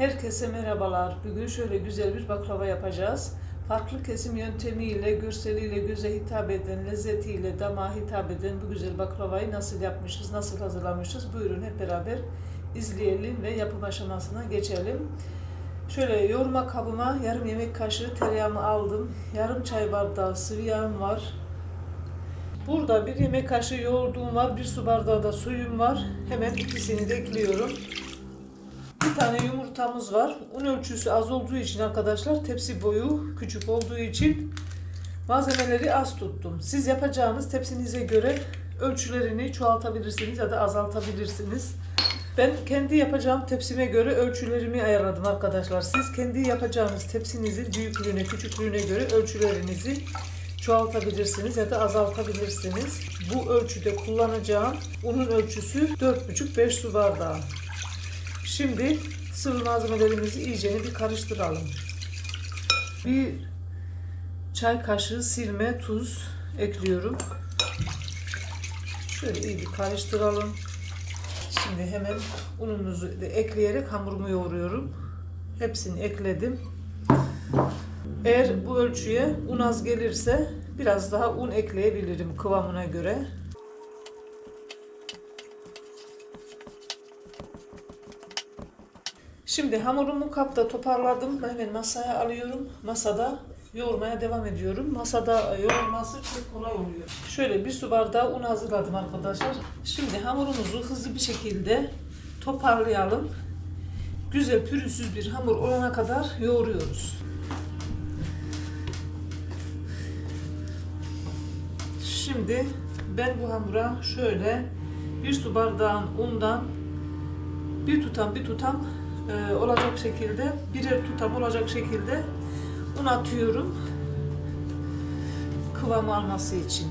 Herkese merhabalar. Bugün şöyle güzel bir baklava yapacağız. Farklı kesim yöntemiyle, görseliyle göze hitap eden, lezzetiyle damağa hitap eden bu güzel baklavayı nasıl yapmışız, nasıl hazırlamışız? Buyurun hep beraber izleyelim ve yapım aşamasına geçelim. Şöyle yoğurma kabıma yarım yemek kaşığı tereyağımı aldım. Yarım çay bardağı sıvı yağım var. Burada bir yemek kaşığı yoğurduğum var. Bir su bardağı da suyum var. Hemen ikisini de ekliyorum. Bir tane yumurtamız var. Un ölçüsü az olduğu için arkadaşlar tepsi boyu küçük olduğu için malzemeleri az tuttum. Siz yapacağınız tepsinize göre ölçülerini çoğaltabilirsiniz ya da azaltabilirsiniz. Ben kendi yapacağım tepsime göre ölçülerimi ayarladım arkadaşlar. Siz kendi yapacağınız tepsinizin büyüklüğüne, küçüklüğüne göre ölçülerinizi çoğaltabilirsiniz ya da azaltabilirsiniz. Bu ölçüde kullanacağım unun ölçüsü 4,5-5 su bardağı. Şimdi sıvı malzemelerimizi iyice bir karıştıralım. Bir çay kaşığı silme tuz ekliyorum. Şöyle iyi bir karıştıralım. Şimdi hemen unumuzu ekleyerek hamurumu yoğuruyorum. Hepsini ekledim. Eğer bu ölçüye un az gelirse biraz daha un ekleyebilirim kıvamına göre. Şimdi hamurumu kapta toparladım. Hemen masaya alıyorum. Masada yoğurmaya devam ediyorum. Masada yoğurması çok kolay oluyor. Şöyle bir su bardağı un hazırladım arkadaşlar. Şimdi hamurumuzu hızlı bir şekilde toparlayalım. Güzel pürüzsüz bir hamur olana kadar yoğuruyoruz. Şimdi ben bu hamura şöyle bir su bardağın undan bir tutam bir tutam e, olacak şekilde birer tutam olacak şekilde un atıyorum kıvam alması için.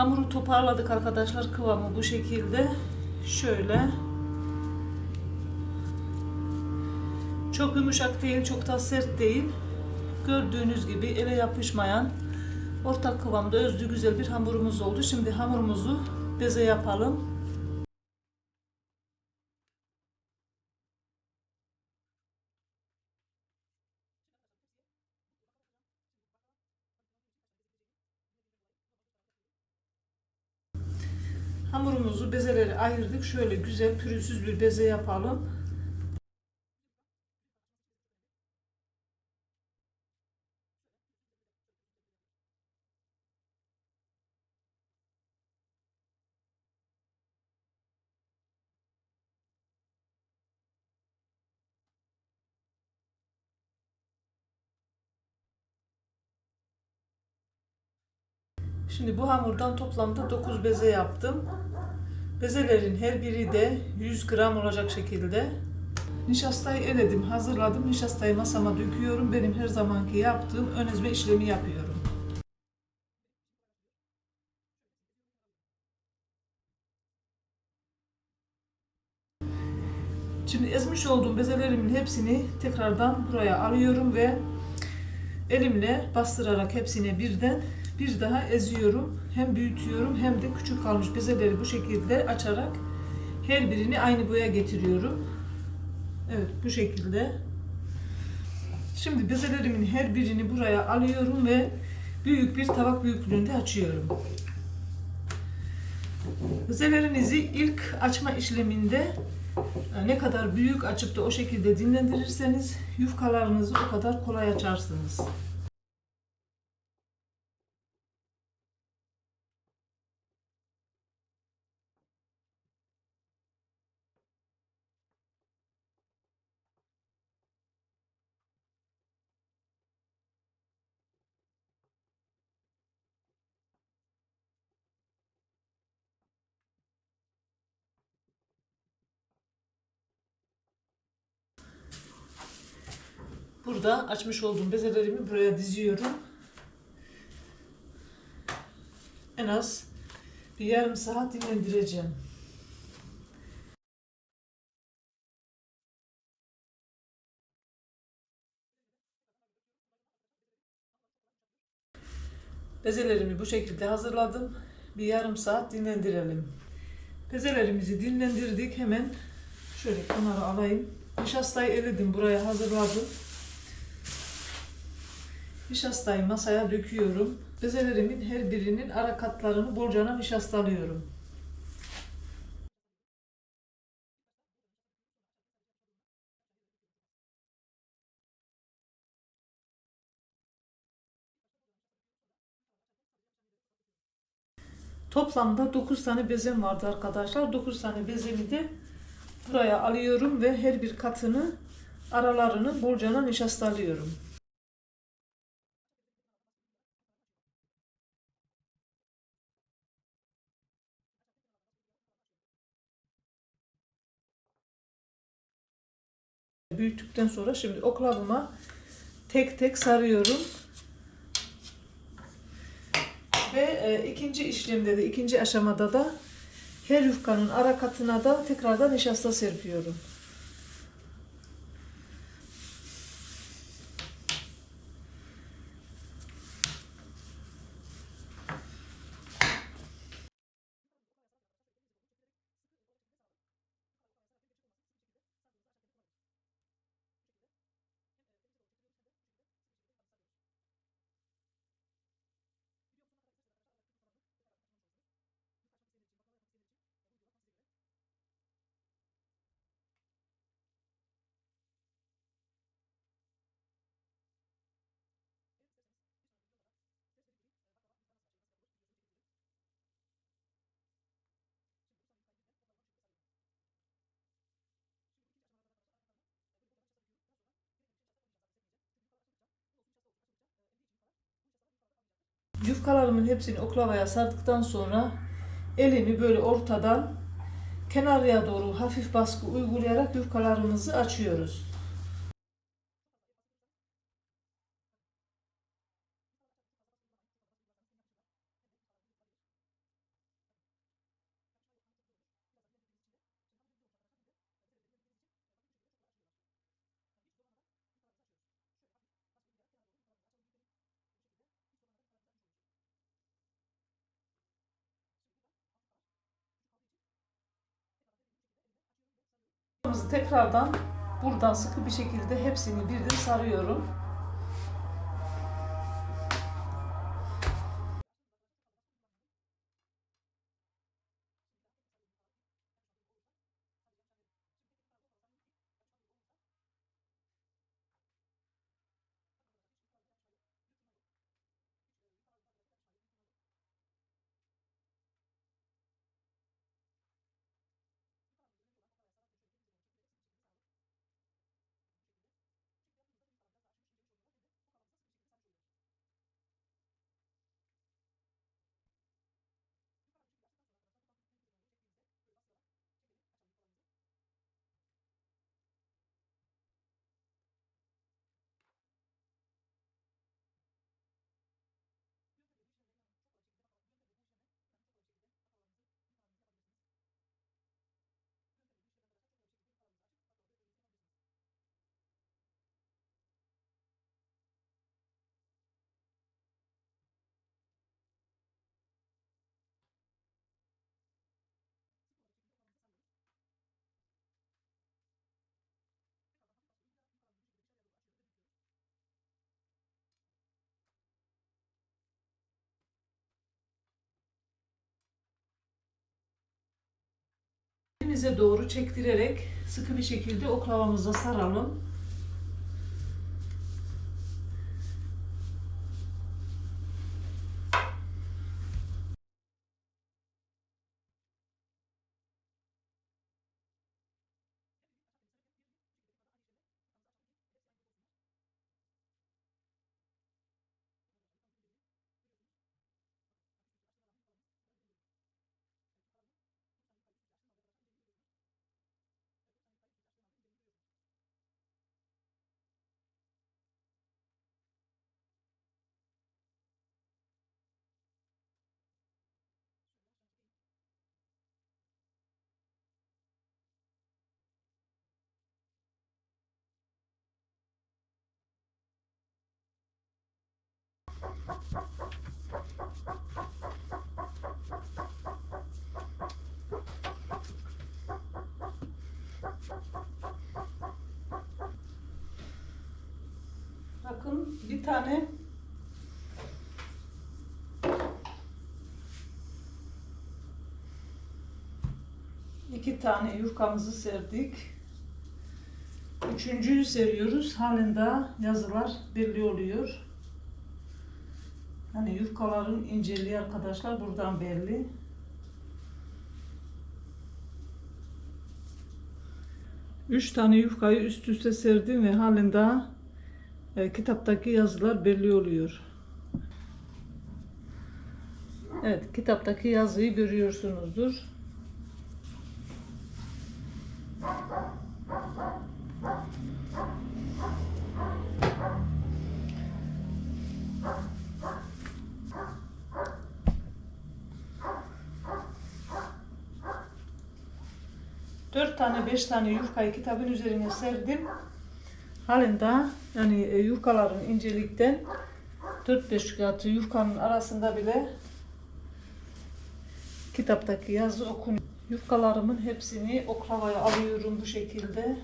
Hamuru toparladık arkadaşlar. Kıvamı bu şekilde. Şöyle. Çok yumuşak değil, çok da sert değil. Gördüğünüz gibi ele yapışmayan orta kıvamda özlü güzel bir hamurumuz oldu. Şimdi hamurumuzu beze yapalım. Hamurumuzu bezeleri ayırdık. Şöyle güzel pürüzsüz bir beze yapalım. Şimdi bu hamurdan toplamda 9 beze yaptım. Bezelerin her biri de 100 gram olacak şekilde. Nişastayı eledim, hazırladım. Nişastayı masama döküyorum. Benim her zamanki yaptığım ön ezme işlemi yapıyorum. Şimdi ezmiş olduğum bezelerimin hepsini tekrardan buraya alıyorum ve elimle bastırarak hepsine birden bir daha eziyorum. Hem büyütüyorum hem de küçük kalmış bezeleri bu şekilde açarak her birini aynı boya getiriyorum. Evet bu şekilde. Şimdi bezelerimin her birini buraya alıyorum ve büyük bir tabak büyüklüğünde açıyorum. Bezelerinizi ilk açma işleminde e, ne kadar büyük açıp da o şekilde dinlendirirseniz yufkalarınızı o kadar kolay açarsınız. Burada açmış olduğum bezelerimi buraya diziyorum. En az bir yarım saat dinlendireceğim. Bezelerimi bu şekilde hazırladım. Bir yarım saat dinlendirelim. Bezelerimizi dinlendirdik. Hemen şöyle kenara alayım. Nişastayı eledim. Buraya hazırladım. Nişastayı masaya döküyorum. Bezelerimin her birinin ara katlarını bolcana nişastalıyorum. Toplamda 9 tane bezem vardı arkadaşlar. 9 tane bezemi de buraya alıyorum ve her bir katını aralarını bolcana nişastalıyorum. Büyüttükten sonra şimdi oklavıma tek tek sarıyorum. Ve e, ikinci işlemde de ikinci aşamada da her yufkanın ara katına da tekrardan nişasta serpiyorum. Yufkalarımın hepsini oklavaya sardıktan sonra elimi böyle ortadan kenarıya doğru hafif baskı uygulayarak yufkalarımızı açıyoruz. Tekrardan buradan sıkı bir şekilde hepsini birden sarıyorum. Elimize doğru çektirerek sıkı bir şekilde oklavamıza saralım. Bir tane iki tane yufkamızı serdik. Üçüncüyü seriyoruz. Halinde yazılar belli oluyor. Hani yufkaların inceliği arkadaşlar buradan belli. Üç tane yufkayı üst üste serdim ve halinde e, kitaptaki yazılar belli oluyor. Evet, kitaptaki yazıyı görüyorsunuzdur. Dört tane, beş tane yufkayı kitabın üzerine serdim. Halinde yani e, yufkaların incelikten 4-5 katı yufkanın arasında bile kitaptaki yazı okunuyor. Yufkalarımın hepsini oklavaya alıyorum bu şekilde.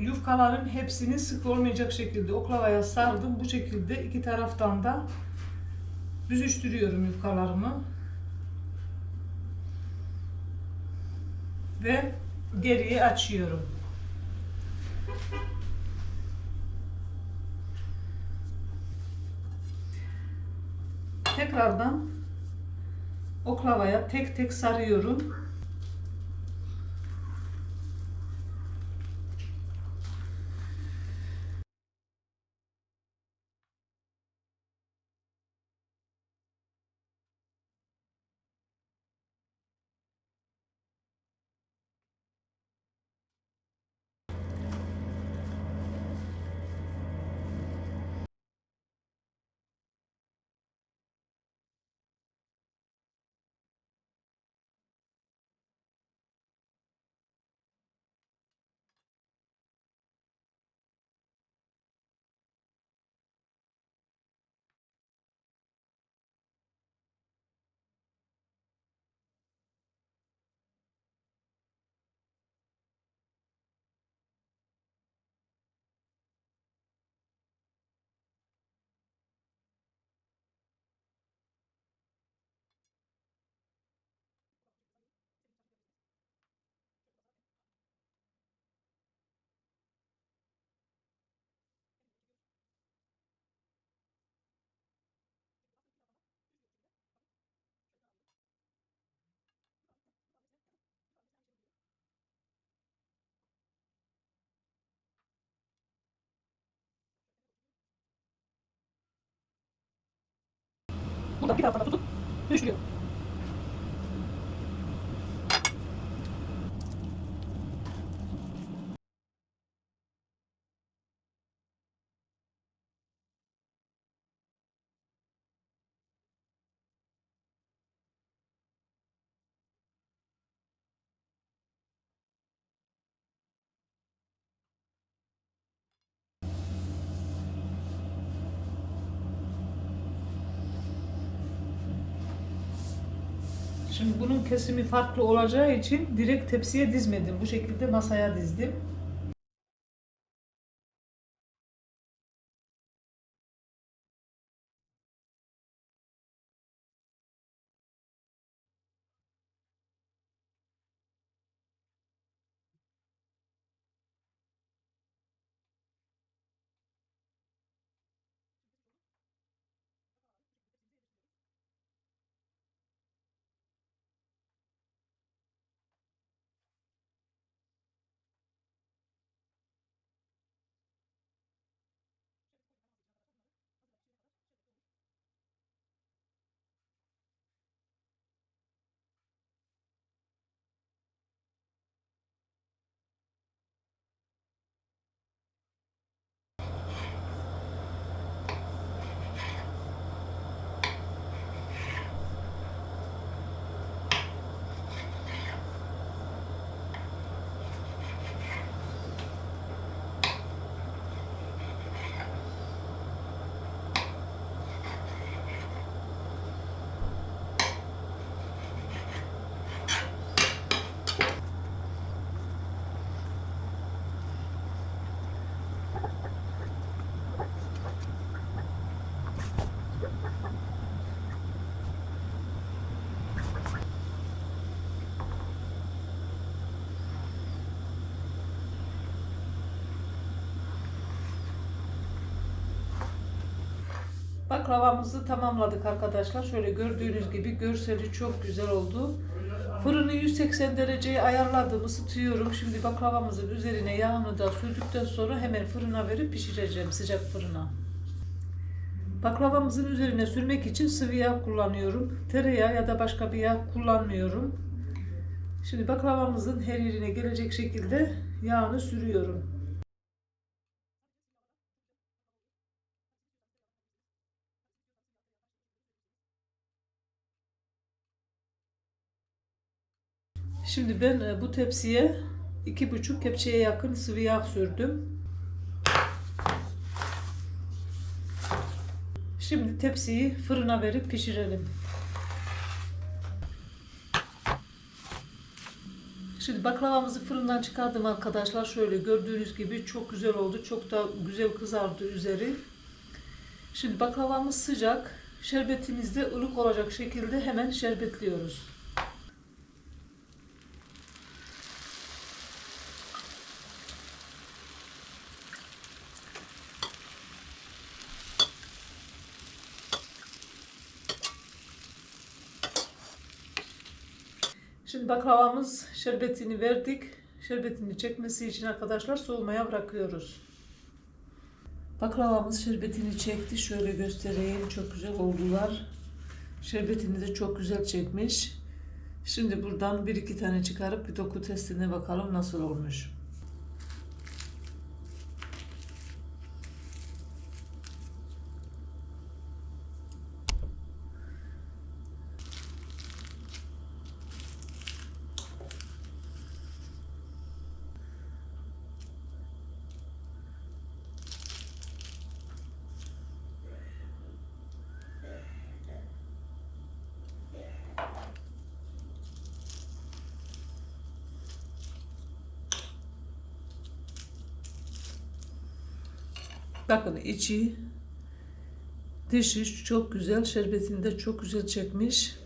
Yufkaların hepsini sık olmayacak şekilde oklavaya sardım. Bu şekilde iki taraftan da büzüştürüyorum yufkalarımı. Ve geriye açıyorum. Tekrardan oklavaya tek tek sarıyorum. Burada bir taraftan tutup büzüştürüyorum. Şimdi bunun kesimi farklı olacağı için direkt tepsiye dizmedim. Bu şekilde masaya dizdim. Baklavamızı tamamladık arkadaşlar. Şöyle gördüğünüz gibi görseli çok güzel oldu. Fırını 180 dereceye ayarladım, ısıtıyorum. Şimdi baklavamızın üzerine yağını da sürdükten sonra hemen fırına verip pişireceğim sıcak fırına. Baklavamızın üzerine sürmek için sıvı yağ kullanıyorum. Tereyağı ya da başka bir yağ kullanmıyorum. Şimdi baklavamızın her yerine gelecek şekilde yağını sürüyorum. Şimdi ben e, bu tepsiye iki buçuk kepçeye yakın sıvı yağ sürdüm. Şimdi tepsiyi fırına verip pişirelim. Şimdi baklavamızı fırından çıkardım arkadaşlar. Şöyle gördüğünüz gibi çok güzel oldu. Çok da güzel kızardı üzeri. Şimdi baklavamız sıcak. Şerbetimiz de ılık olacak şekilde hemen şerbetliyoruz. Baklavamız şerbetini verdik. Şerbetini çekmesi için arkadaşlar soğumaya bırakıyoruz. Baklavamız şerbetini çekti. Şöyle göstereyim. Çok güzel oldular. Şerbetini de çok güzel çekmiş. Şimdi buradan bir iki tane çıkarıp bir doku testine bakalım nasıl olmuş. Bakın içi dışı çok güzel. Şerbetini de çok güzel çekmiş.